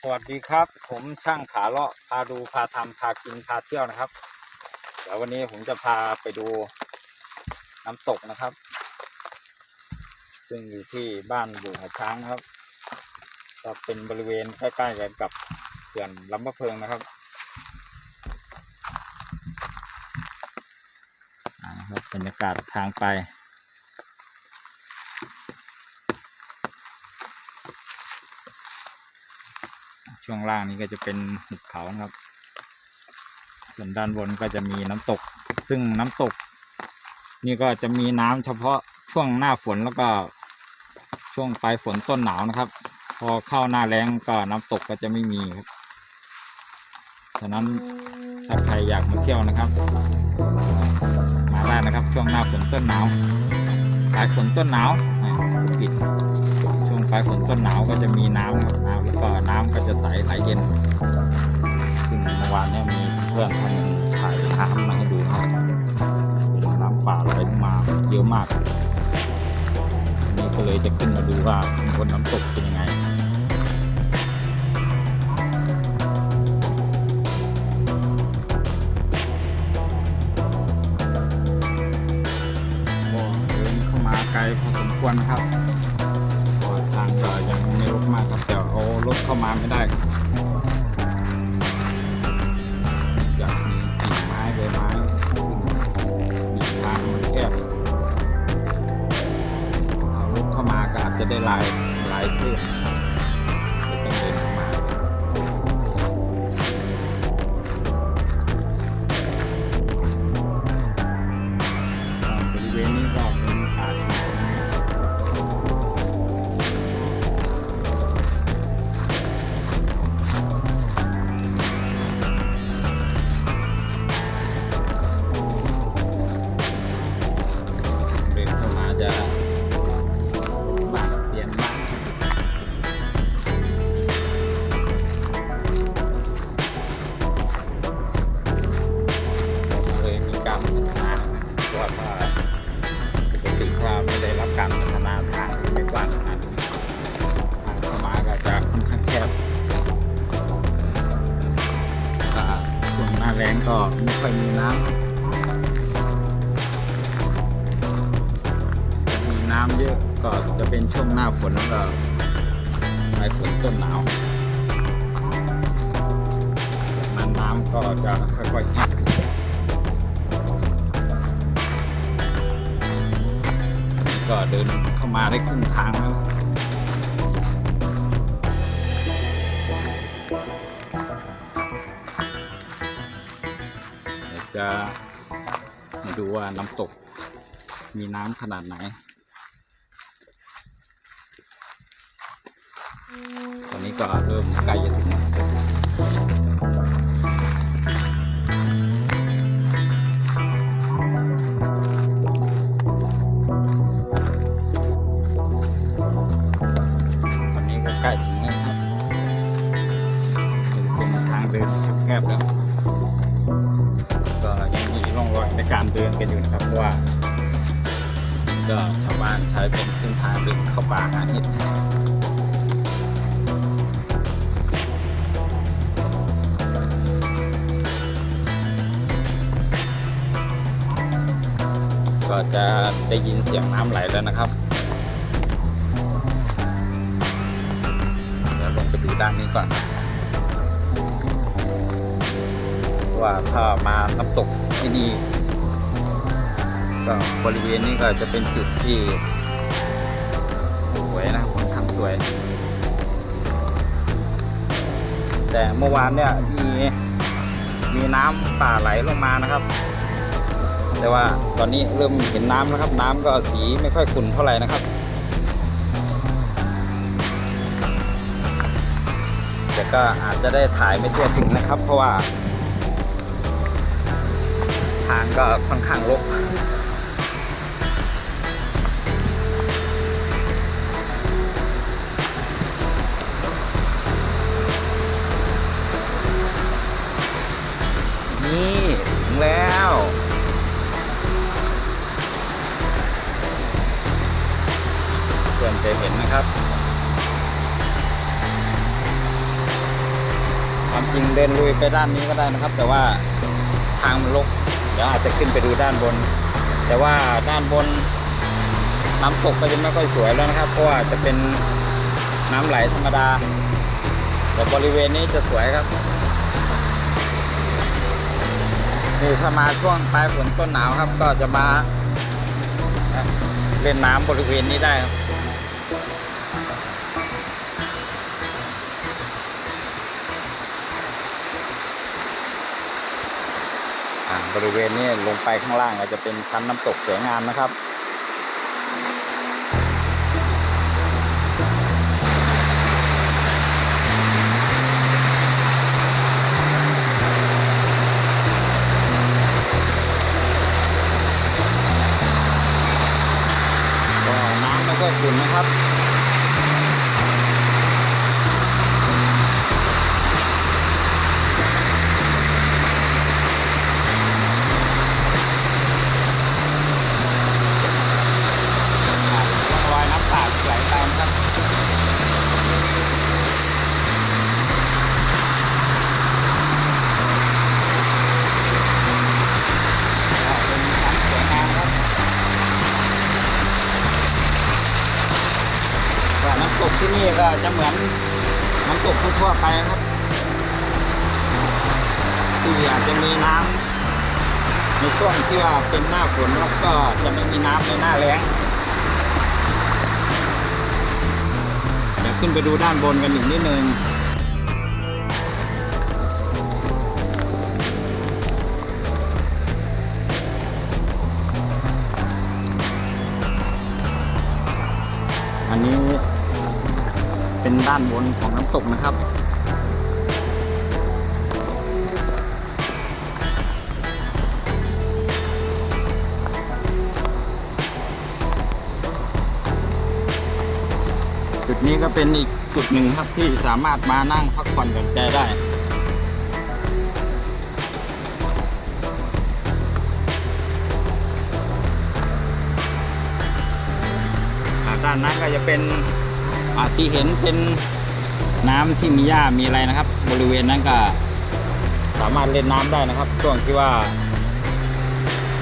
สวัสดีครับ ผมช่างขาเลาะพาดูพาทำพากินพาเที่ยวนะครับ เดี๋ยววันนี้ผมจะพาไปดูน้ำตกนะครับ ซึ่งอยู่ที่บ้านบุหัวช้างครับก็เป็นบริเวณใกล้ๆกันกับเขื่อนลำพะเพิงนะครับอ่าครับบรรยากาศทางไป ช่วงล่างนี้ก็จะเป็นหุบเขานะครับ ส่วนด้านบนก็จะมีน้ำตก ซึ่งน้ำตก นี่ก็จะมีน้ำเฉพาะช่วงหน้าฝนแล้วก็ช่วงปลายฝนต้นหนาวนะครับ พอเข้าหน้าแล้งก็น้ำตกก็จะไม่มีครับฉะนั้นถ้าใครอยากมาเที่ยวนะครับ มาได้นะครับช่วงหน้าฝนต้นหนาวปลายฝนต้นหนาวผิด ช่วงปลายฝนต้นหนาวก็จะมีน้ำครับน้ำแล้วก็น้ำก็จะใสไหลเย็น ซึ่งเมื่อวานเนี่ยมีเพื่อนท่านนึงถ่ายน้ำมาให้ดูครับเป็นน้ำป่าไหลมาเยอะมากนนี้ก็เลยจะขึ้นมาดูว่าบนน้ำตกเป็นยังไงไกลพอสมควรนะครับ เข้ามาไม่ได้จากมีกิ่งไม้ใบไม้มีทางมันแคบถ้ารถเข้ามาก็อาจจะได้ลายลายเพิ่ม กติถ้าไม่ได้รับการพัฒนาทางไม่กว้างขนาดนี้ทางเข้ามาก็จะค่อนข้างแคบถ้าช่วงหน้าแรงก็ไม่ค่อยมีน้ำมีน้ำเยอะก็จะเป็นช่วงหน้าฝนแล้วก็ปลายฝนต้นหนาวจากนั้นน้ำก็จะค่อยๆแห้ง ก็เดินเข้ามาได้ครึ่งทางแล้วเดี๋ยวจะมาดูว่าน้ำตกมีน้ำขนาดไหน ตอนนี้ก็เริ่มใกล้จะถึง กันอยู่นะครับเพราะว่าก็ชาวบ้านใช้เป็นเส้นทางเดินเข้าป่าหาเห็ดก็จะได้ยินเสียงน้ำไหลแล้วนะครับเดี๋ยวลงไปดูด้านนี้ก่อน ว่าถ้ามาน้ำตกที่นี่ ก็บริเวณนี้ก็จะเป็นจุดที่สวยนะค่อนข้างสวย แต่เมื่อวานเนี่ยมีมีน้ำป่าไหลลงมานะครับ แต่ว่าตอนนี้เริ่มเห็นน้ำแล้วครับ น้ำก็สีไม่ค่อยขุ่นเท่าไหร่นะครับแต่ก็อาจจะได้ถ่ายไม่ทั่วถึงนะครับ เพราะว่า ทางก็ค่อนข้างรก จะเห็นนะครับ ความจริงเดินลุยไปด้านนี้ก็ได้นะครับ แต่ว่าทางมันรกเดี๋ยวอาจจะขึ้นไปดูด้านบน แต่ว่าด้านบนน้ำตกก็จะไม่ค่อยสวยแล้วนะครับ เพราะว่าจะเป็นน้ำไหลธรรมดา แต่บริเวณนี้จะสวยครับนี่ถ้ามาช่วงปลายฝนต้นหนาวครับ ก็จะมาเล่นน้ำบริเวณนี้ได้ครับ บริเวณนี้ลงไปข้างล่างก็จะเป็นชั้นน้ำตกสวยงามนะครับ จะเหมือนน้ำตกทั่วไปครับที่อาจจะมีน้ำในช่วงที่ว่าเป็นหน้าฝนแล้วก็จะไม่มีน้ำในหน้าแล้งเดี๋ยวขึ้นไปดูด้านบนกันอีกนิดนึง ด้านบนของน้ำตกนะครับ จุดนี้ก็เป็นอีกจุดหนึ่งครับที่สามารถมานั่งพักผ่อนหย่อนใจได้ด้านนั้นก็จะเป็น ที่เห็นเป็นน้ำที่มีหญ้ามีอะไรนะครับ บริเวณนั้นก็สามารถเล่นน้ำได้นะครับ ช่วงที่ว่า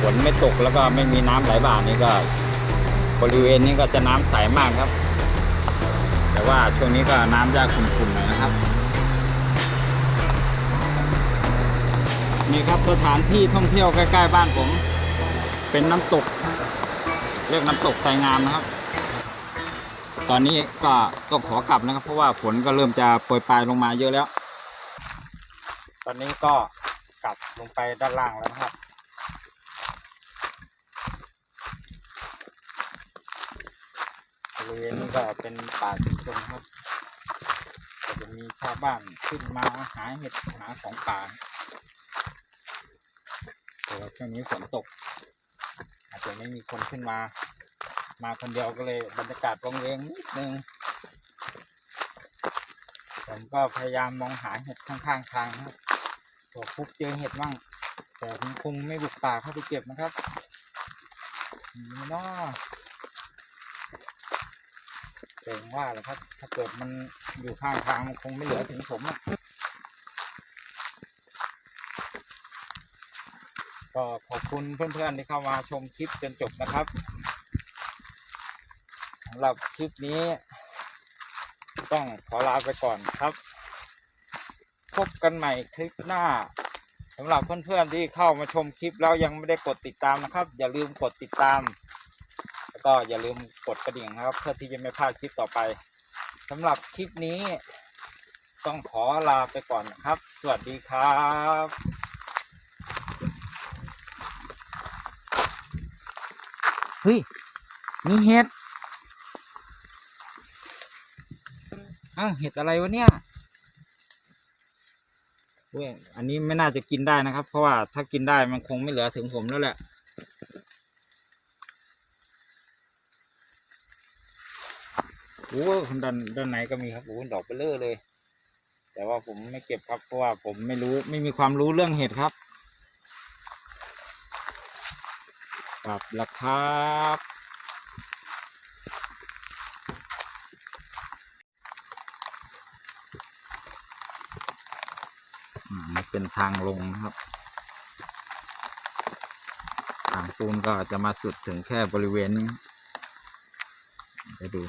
ฝนไม่ตกแล้วก็ไม่มีน้ำไหลบ่านี่ก็ บริเวณนี้ก็จะน้ำใสมากครับ แต่ว่าช่วงนี้ก็น้ำจะขุ่นๆหน่อยนะครับนี่ครับสถานที่ท่องเที่ยวใกล้ๆบ้านผม เป็นน้ำตก เรียกน้ำตกไซงามนะครับ ตอนนี้ก็ต้องขอกลับนะครับ เพราะว่าฝนก็เริ่มจะโปรยปลายลงมาเยอะแล้ว ตอนนี้ก็กลับลงไปด้านล่างแล้วนะครับบริเวณนี้ก็เป็นป่าชุมชนครับก็จะมีชาวบ้านขึ้นมาหาเห็ดหาของป่าแต่ช่วงนี้ฝนตก อาจจะไม่มีคนขึ้นมา มาคนเดียวก็เลยบรรยากาศโรงเรงนิดนึง ผมก็พยายามมองหาเห็ดข้างๆทางครับตัวฟุกเจอเห็ดบ้าง แต่ผมคงไม่บุกป่าเข้าไปเก็บนะครับนี่เนาะเกรงว่าแหละครับ ถ้าเกิดมันอยู่ข้างทางมันคงไม่เหลือถึงผมอะก็ขอบคุณเพื่อนๆที่เข้ามาชมคลิปจนจบนะครับ สำหรับคลิปนี้ ต้องขอลาไปก่อนครับ พบกันใหม่คลิปหน้าสำหรับเพื่อนๆที่เข้ามาชมคลิปแล้วยังไม่ได้กดติดตามนะครับ อย่าลืมกดติดตาม แล้วก็อย่าลืมกดกระดิ่งนะครับ เพื่อที่จะไม่พลาดคลิปต่อไปสำหรับคลิปนี้ต้องขอลาไปก่อนครับ สวัสดีครับเฮ้ย มีเห็ด อ้าวเห็ดอะไรวะเนี่ยเว้ยอันนี้ไม่น่าจะกินได้นะครับ เพราะว่าถ้ากินได้มันคงไม่เหลือถึงผมแล้วแหละโอ้ด้านด้านในก็มีครับโอ้ดอกเบลเลอร์เลย แต่ว่าผมไม่เก็บครับเพราะว่าผมไม่รู้ไม่มีความรู้เรื่องเห็ดครับกลับละครับ เป็นทางลงนะครับ ทางปูนก็จะมาสุดถึงแค่บริเวณนี้ไปดู